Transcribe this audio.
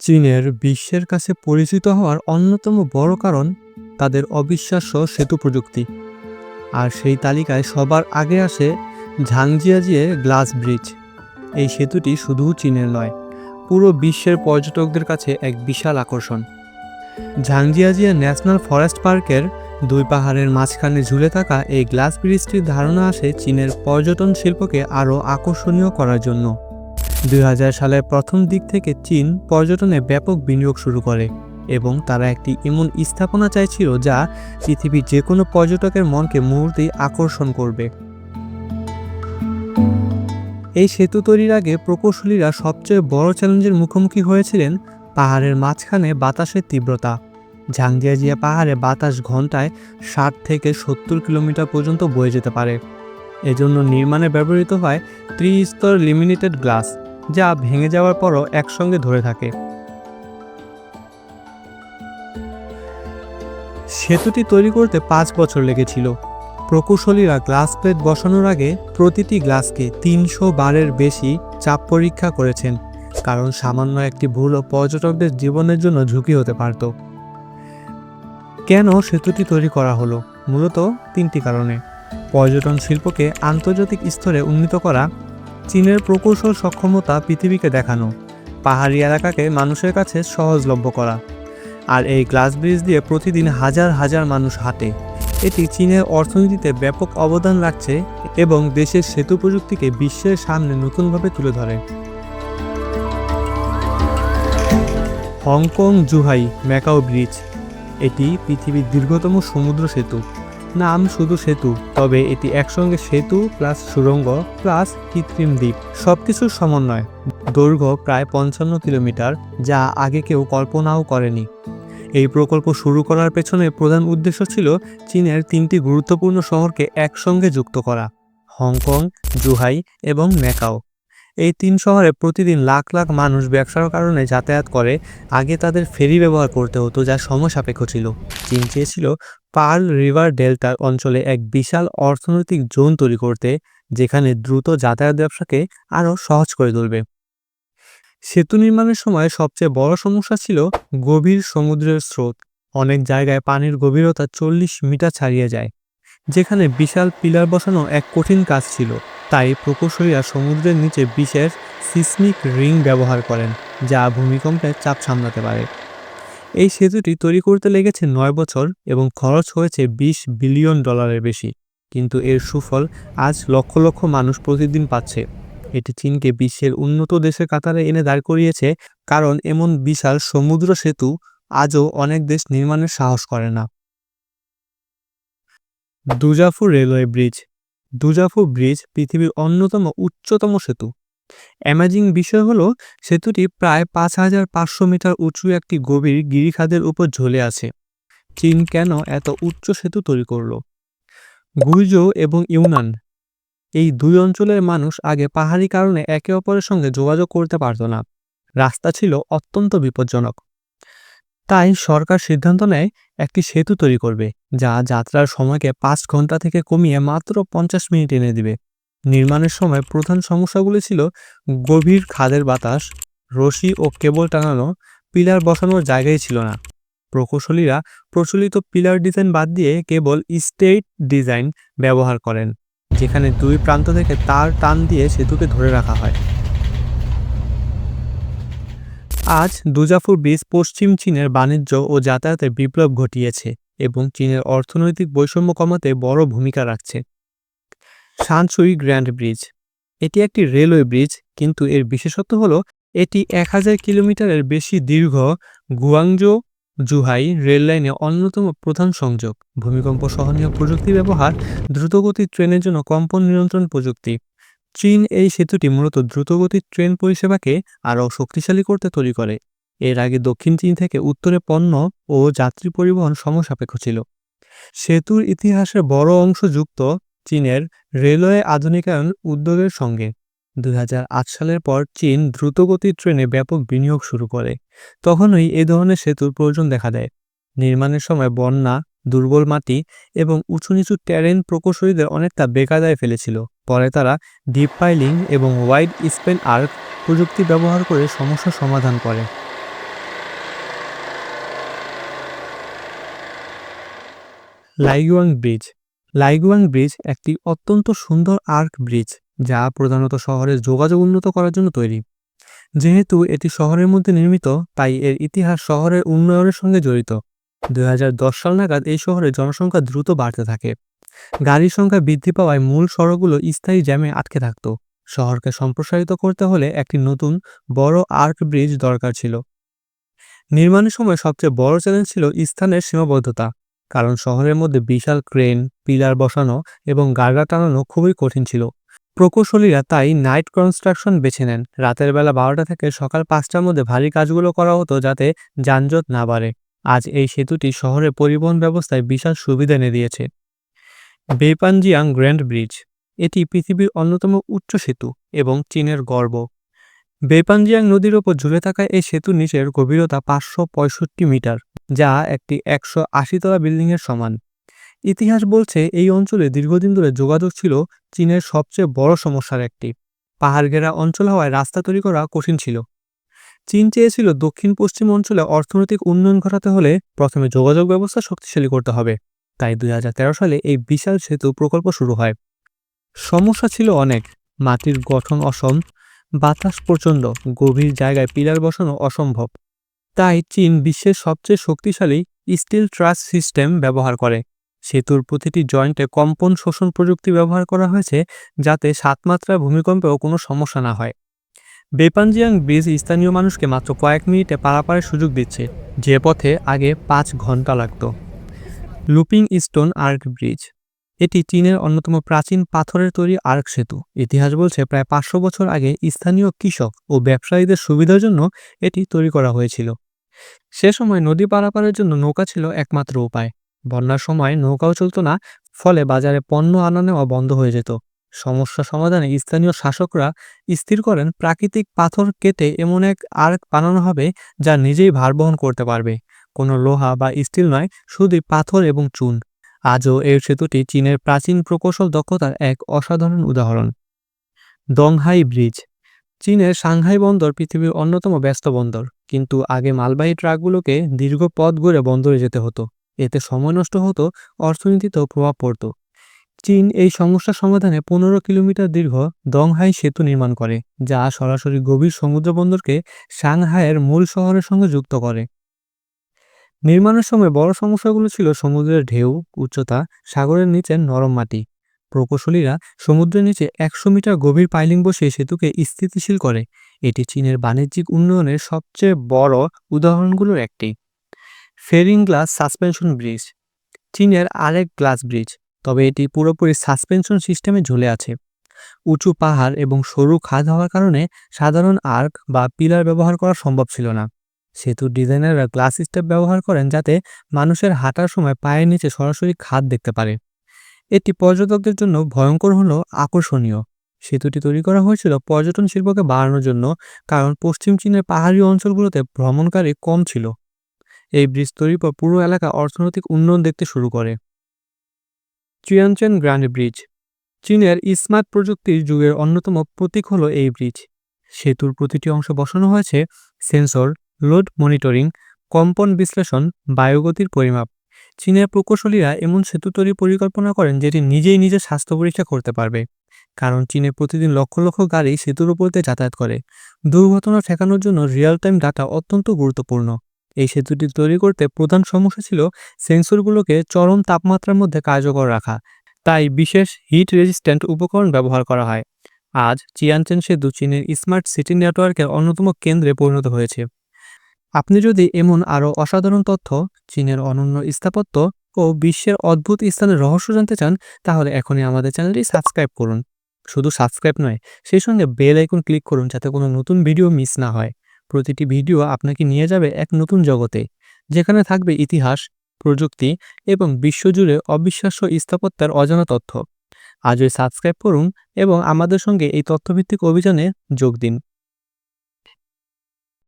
চীনের বিশ্বের কাছে পরিচিত হওয়ার অন্যতম বড় কারণ তাদের অবিশ্বাস্য সেতু প্রযুক্তি। আর সেই তালিকায় সবার আগে আসে ঝাংজিয়াজিয়ে গ্লাস ব্রিজ। এই সেতুটি শুধু চীনের নয়, পুরো বিশ্বের পর্যটকদের কাছে এক বিশাল আকর্ষণ। ঝাংজিয়াজিয়া ন্যাশনাল ফরেস্ট পার্কের দুই পাহাড়ের মাঝখানে ঝুলে থাকা এই গ্লাস ব্রিজটির ধারণা আসে চীনের পর্যটন শিল্পকে আরও আকর্ষণীয় করার জন্য। দুই হাজার সালের প্রথম দিক থেকে চীন পর্যটনে ব্যাপক বিনিয়োগ শুরু করে এবং তারা একটি এমন স্থাপনা চাইছিল যা পৃথিবীর যে কোনো পর্যটকের মনকে মুহূর্তেই আকর্ষণ করবে। এই সেতু তৈরির আগে প্রকৌশলীরা সবচেয়ে বড় চ্যালেঞ্জের মুখোমুখি হয়েছিলেন পাহাড়ের মাঝখানে বাতাসের তীব্রতা। ঝাংজিয়াজিয়া পাহাড়ে বাতাস ঘন্টায় ষাট থেকে সত্তর কিলোমিটার পর্যন্ত বয়ে যেতে পারে। এজন্য নির্মাণে ব্যবহৃত হয় ত্রিস্তর লিমিনেটেড গ্লাস। যা ভেঙে যাওয়ার পরও একসঙ্গে ধরে থাকে। সেতুটি তৈরি করতে পাঁচ বছর লেগেছিল। প্রকৌশলীরা গ্লাস প্লেট বসানোর আগে প্রতিটি গ্লাসকে তিনশো বারের বেশি চাপ পরীক্ষা করেছেন, কারণ সামান্য একটি ভুলও পর্যটকদের জীবনের জন্য ঝুঁকি হতে পারত। কেন সেতুটি তৈরি করা হলো? মূলত তিনটি কারণে। পর্যটন শিল্পকে আন্তর্জাতিক স্তরে উন্নীত করা চীনের প্রকৌশল সক্ষমতা পৃথিবীকে দেখানো, পাহাড়ি এলাকাকে মানুষের কাছে সহজলভ্য করা, আর এই গ্লাস ব্রিজ দিয়ে প্রতিদিন হাজার হাজার মানুষ হাঁটে। এটি চীনের অর্থনীতিতে ব্যাপক অবদান রাখছে এবং দেশের সেতু প্রযুক্তিকে বিশ্বের সামনে নতুনভাবে তুলে ধরে। হংকং জুহাই ম্যাকাও ব্রিজ, এটি পৃথিবীর দীর্ঘতম সমুদ্র সেতু। নাম শুধু সেতু, তবে এটি একসঙ্গে সেতু প্লাস সুড়ঙ্গ প্লাস কৃত্রিম দ্বীপ সবকিছুর সমন্বয়। দৈর্ঘ্য প্রায় পঞ্চান্ন কিলোমিটার, যা আগে কেউ কল্পনাও করেনি। এই প্রকল্প শুরু করার পেছনে প্রধান উদ্দেশ্য ছিল চীনের তিনটি গুরুত্বপূর্ণ শহরকে একসঙ্গে যুক্ত করা, হংকং, জুহাই এবং ম্যাকাও। এই তিন শহরে প্রতিদিন লাখ লাখ মানুষ ব্যবসার কারণে যাতায়াত করে, আগে তাদের ফেরি ব্যবহার করতে হতো যা সময় সাপেক্ষ ছিল। চীন চেয়েছিল পার্ল রিভার ডেল্টার অঞ্চলে এক বিশাল অর্থনৈতিক জোন তৈরি করতে, যেখানে দ্রুত যাতায়াত ব্যবসাকে আরও সহজ করে তুলবে। সেতু নির্মাণের সময় সবচেয়ে বড় সমস্যা ছিল গভীর সমুদ্রের স্রোত। অনেক জায়গায় পানির গভীরতা চল্লিশ মিটার ছাড়িয়ে যায়, যেখানে বিশাল পিলার বসানো এক কঠিন কাজ ছিল। তাই প্রকৌশলীরা সমুদ্রের নিচে বিশেষ সিসমিক রিং ব্যবহার করেন, যা ভূমিকম্পের চাপ সামলাতে পারে। এই সেতুটি তৈরি করতে লেগেছে নয় বছর এবং খরচ হয়েছে বিশ বিলিয়ন ডলারের বেশি। কিন্তু এর সুফল আজ লক্ষ লক্ষ মানুষ প্রতিদিন পাচ্ছে। এটি চীনকে বিশ্বের উন্নত দেশের কাতারে এনে দাঁড় করিয়েছে কারণ এমন বিশাল সমুদ্র সেতু আজও অনেক দেশ নির্মাণের সাহস করে না। দুজাফু রেলওয়ে ব্রিজ। দুজাফু ব্রিজ পৃথিবীর অন্যতম উচ্চতম সেতু। অ্যামাজিং বিষয় হলো, সেতুটি প্রায় পাঁচ হাজার পাঁচশো মিটার উঁচু একটি গভীর গিরিখাদের উপর ঝুলে আছে। চীন কেন এত উচ্চ সেতু তৈরি করল? গুইজো এবং ইউনান, এই দুই অঞ্চলের মানুষ আগে পাহাড়ি কারণে একে অপরের সঙ্গে যোগাযোগ করতে পারত না। রাস্তা ছিল অত্যন্ত বিপজ্জনক। তাই সরকার সিদ্ধান্ত নেয়, একটি সেতু তৈরি করবে, যা যাত্রার সময়কে পাঁচ ঘণ্টা থেকে কমিয়ে মাত্র পঞ্চাশ মিনিট এনে দিবে। নির্মাণের সময় প্রধান সমস্যাগুলি ছিল গভীর খাদের বাতাস, রশি ও কেবল টাঙানো পিলার বসানোর জায়গাই ছিল না। প্রকৌশলীরা প্রচলিত পিলার ডিজাইন বাদ দিয়ে কেবল স্টেট ডিজাইন ব্যবহার করেন, যেখানে দুই প্রান্ত থেকে তার টান দিয়ে সেতুকে ধরে রাখা হয়। আজ দুজাফুর ব্রিজ পশ্চিম চীনের বাণিজ্য ও যাতায়াতের বিপ্লব ঘটিয়েছে এবং চীনের অর্থনৈতিক বৈষম্য কমাতে বড় ভূমিকা রাখছে। সানসুই গ্র্যান্ড ব্রিজ। এটি একটি রেলওয়ে ব্রিজ, কিন্তু এর বিশেষত্ব হল, এটি এক হাজার কিলোমিটারের বেশি দীর্ঘ গুয়াংজো জুহাই রেললাইনে অন্যতম প্রধান সংযোগ। ভূমিকম্প সহনীয় প্রযুক্তি ব্যবহার, দ্রুতগতির ট্রেনের জন্য কম্পন নিয়ন্ত্রণ প্রযুক্তি। চীন এই সেতুটি মূলত দ্রুতগতির ট্রেন পরিষেবাকে আরও শক্তিশালী করতে তৈরি করে। এর আগে দক্ষিণ চীন থেকে উত্তরে পণ্য ও যাত্রী পরিবহন সমসাপেক্ষ ছিল। সেতুর ইতিহাসের বড় অংশ যুক্ত চীনের রেলওয়ে আধুনিকায়ন উদ্যোগের সঙ্গে। দুই হাজার আট সালের পর চীন দ্রুতগতির ট্রেনে ব্যাপক বিনিয়োগ শুরু করে। তখনই এ ধরনের সেতুর প্রয়োজন দেখা দেয়। নির্মাণের সময় বন্যা, দুর্বল মাটি এবং উঁচু নিচু ট্যারেন প্রকৌশলীদের অনেকটা বেকাদায় ফেলেছিল। পরে তারা ডিপ পাইলিং এবং ওয়াইড স্পেন আর্ক প্রযুক্তি ব্যবহার করে সমস্যা সমাধান করে। লাইগুয়াং ব্রিজ লাইগুয়াং ব্রিজ একটি অত্যন্ত সুন্দর আর্ক ব্রিজ, যা প্রধানত শহরের যোগাযোগ উন্নত করার জন্য তৈরি। যেহেতু এটি শহরের মধ্যে নির্মিত, তাই এর ইতিহাস শহরের উন্নয়নের সঙ্গে জড়িত। দুই হাজার দশ সাল নাগাদ এই শহরে জনসংখ্যা দ্রুত বাড়তে থাকে। গাড়ির সংখ্যা বৃদ্ধি পাওয়ায় মূল সড়কগুলো স্থায়ী জ্যামে আটকে থাকত। শহরকে সম্প্রসারিত করতে হলে একটি নতুন, বড় আর্ক ব্রিজ দরকার ছিল। নির্মাণের সময় সবচেয়ে বড় চ্যালেঞ্জ ছিল স্থানের সীমাবদ্ধতা। কারণ শহরের মধ্যে বিশাল ক্রেন, পিলার বসানো এবং গার্গা টানানো খুবই কঠিন ছিল। প্রকৌশলীরা তাই নাইট কনস্ট্রাকশন বেছে নেন। রাতের বেলা বারোটা থেকে সকাল পাঁচটার মধ্যে ভারী কাজগুলো করা হতো যাতে যানজট না বাড়ে। আজ এই সেতুটি শহরের পরিবহন ব্যবস্থায় বিশাল সুবিধা এনে দিয়েছে। বেপানজিয়াং গ্র্যান্ড ব্রিজ, এটি পৃথিবীর অন্যতম উচ্চ সেতু এবং চীনের গর্ব। বেপানজিয়াং নদীর ওপর ঝুলে থাকা এই সেতুর নিচের গভীরতা পাঁচশো পঁয়ষট্টি মিটার, যা একটি একশো আশিতলা বিল্ডিংয়ের সমান। ইতিহাস বলছে এই অঞ্চলে দীর্ঘদিন ধরে যোগাযোগ ছিল চীনের সবচেয়ে বড় সমস্যার একটি। পাহাড় ঘেরা অঞ্চল হওয়ায় রাস্তা তৈরি করা কঠিন ছিল। চীন চেয়েছিল দক্ষিণ পশ্চিম অঞ্চলে অর্থনৈতিক উন্নয়ন ঘটাতে হলে প্রথমে যোগাযোগ ব্যবস্থা শক্তিশালী করতে হবে। তাই দুই হাজার তেরো সালে এই বিশাল সেতু প্রকল্প শুরু হয়। সমস্যা ছিল অনেক। মাটির গঠন অসম বাতাস প্রচণ্ড, গভীর জায়গায় পিলার বসানো অসম্ভব। তাই চীন বিশ্বের সবচেয়ে শক্তিশালী স্টিল ট্রাস সিস্টেম ব্যবহার করে। সেতুর প্রতিটি জয়েন্টে কম্পন শোষণ প্রযুক্তি ব্যবহার করা হয়েছে যাতে সাতমাত্রা ভূমিকম্পেও কোনো সমস্যা না হয়। বেপানজিয়াং ব্রিজ স্থানীয় মানুষকে মাত্র কয়েক মিনিটে পারাপারের সুযোগ দিচ্ছে। যে পথে আগে পাঁচ ঘণ্টা লাগত। লুপিং স্টোন আর্ক ব্রিজ এটি চীনের অন্যতম প্রাচীন পাথরের তৈরি আর্ক সেতু। ইতিহাস বলছে, প্রায় পাঁচশো বছর আগে স্থানীয় কৃষক ও ব্যবসায়ীদের সুবিধার জন্য এটি তৈরি করা হয়েছিল। সে সময় নদী পারাপারের জন্য নৌকা ছিল একমাত্র উপায়। বন্যার সময় নৌকাও চলত না, ফলে বাজারে পণ্য আনা নেওয়া বন্ধ হয়ে যেত। সমস্যা সমাধানে স্থানীয় শাসকরা স্থির করেন, প্রাকৃতিক পাথর কেটে এমন এক আর্ক বানানো হবে যা নিজেই ভার বহন করতে পারবে। কোনো লোহা বা স্টিল নয়, শুধুই পাথর এবং চুন। আজও এই সেতুটি চীনের প্রাচীন প্রকৌশল দক্ষতার এক অসাধারণ উদাহরণ। Donghai bridge. চীনের সাংহাই বন্দর পৃথিবীর অন্যতম ব্যস্ত বন্দর, কিন্তু আগে মালবাহী ট্রাকগুলোকে দীর্ঘ পথ ঘুরে বন্দরে যেতে হতো। এতে সময় নষ্ট হতো, অর্থনীতিতেও প্রভাব পড়ত। চীন এই সমস্যা সমাধানে পনেরো কিলোমিটার দীর্ঘ দংহাই সেতু নির্মাণ করে, যা সরাসরি গভীর সমুদ্র বন্দরকে সাংহাইয়ের মূল শহরের সঙ্গে যুক্ত করে। নির্মাণের সময় বড় সমস্যাগুলো ছিল সমুদ্রের ঢেউ, উচ্চতা, সাগরের নিচে নরম মাটি। প্রকৌশলীরা সমুদ্রের নিচে একশো মিটার গভীর পাইলিং বসিয়ে সেতুকে স্থিতিশীল করে। এটি চীনের বাণিজ্যিক উন্নয়নের সবচেয়ে বড় উদাহরণগুলোর একটি। ফেরিং গ্লাস সাসপেনশন ব্রিজ, চীনের আরেক গ্লাস ব্রিজ, তবে এটি পুরোপুরি সাসপেনশন সিস্টেমে ঝুলে আছে। উঁচু পাহাড় এবং সরু খাদ হওয়ার কারণে সাধারণ আর্ক বা পিলার ব্যবহার করা সম্ভব ছিল না। সেতুর ডিজাইনাররা গ্লাস স্টেপ ব্যবহার করেন যাতে মানুষের হাঁটার সময় পায়ের নিচে সরাসরি খাদ দেখতে পারে। এটি পর্যটকদের জন্য ভয়ঙ্কর হলেও আকর্ষণীয়। সেতুটি তৈরি করা হয়েছিল পর্যটন শিল্পকে বাড়ানোর জন্য কারণ পশ্চিম চীনের পাহাড়ি অঞ্চলগুলোতে ভ্রমণকারী কম ছিল। এই ব্রিজ তৈরির পর পুরো এলাকা অর্থনৈতিক উন্নয়ন দেখতে শুরু করে। চিয়ানচেন গ্র্যান্ড ব্রিজ চীনের স্মার্ট প্রযুক্তির যুগের অন্যতম প্রতীক হল এই ব্রিজ। সেতুর প্রতিটি অংশ বসানো হয়েছে সেন্সর লোড মনিটরিং, কম্পন বিশ্লেষণ, বায়ুগতির পরিমাপ। চীনের প্রকৌশলীরা এমন সেতু তৈরি পরিকল্পনা করেন যেটি নিজেই নিজের স্বাস্থ্য পরীক্ষা করতে পারবে। কারণ চীনে প্রতিদিন লক্ষ লক্ষ গাড়ি সেতুর উপর দিয়ে যাতায়াত করে। দুর্ঘটনা ঠেকানোর জন্য রিয়েল টাইম ডাটা অত্যন্ত গুরুত্বপূর্ণ। এই সেতুটি তৈরি করতে প্রধান সমস্যা ছিল সেন্সরগুলোকে চরম তাপমাত্রার মধ্যে কার্যকর রাখা। তাই বিশেষ হিট রেজিস্ট্যান্ট উপকরণ ব্যবহার করা হয়। আজ, চিয়ানচেন সেতু চীনের স্মার্ট সিটি নেটওয়ার্কের অন্যতম কেন্দ্রে পরিণত হয়েছে। আপনি যদি এমন আরও অসাধারণ তথ্য, চীনের অনন্য স্থাপত্য ও বিশ্বের অদ্ভুত স্থানের রহস্য জানতে চান, তাহলে এখনই আমাদের চ্যানেলটি সাবস্ক্রাইব করুন। শুধু সাবস্ক্রাইব নয়, সেই সঙ্গে বেল আইকন ক্লিক করুন যাতে কোনো নতুন ভিডিও মিস না হয়। প্রতিটি ভিডিও আপনাকে নিয়ে যাবে এক নতুন জগতে, যেখানে থাকবে ইতিহাস, প্রযুক্তি এবং বিশ্বজুড়ে অবিশ্বাস্য স্থাপত্যের অজানা তথ্য। আজই সাবস্ক্রাইব করুন এবং আমাদের সঙ্গে এই তথ্যভিত্তিক অভিযানে যোগ দিন।